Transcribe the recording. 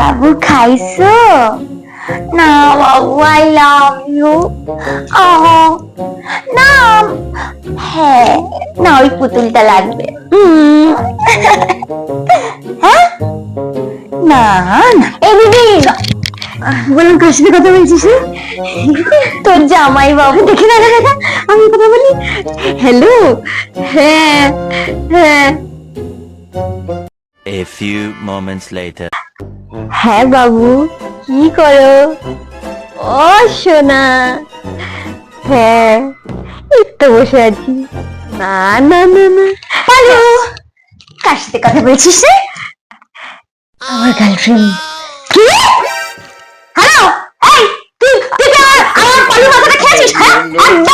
বাবু খাইছো? না, বাবু I love you না হ্যাঁ না, ওই পুতুলটা লাগবে। হ্যাঁ? না না। এই দিদি! কথা বলছিস তোর জামাই বাবু। দেখে না আমি কথা বলি? হ্যালো হ্যাঁ হ্যাঁ। A few moments later. হ্যাঁ বাবু কি করো? ও সোনা। হ্যাঁ একটু বসে আছি। না না না না। হ্যালো কার সাথে কথা বলছিস রে? আমার গার্লফ্রেন্ড কি? হ্যালো এই তুই তুই আমার আমার পালু মাথাটা খেয়েছিস হ্যাঁ? আচ্ছা।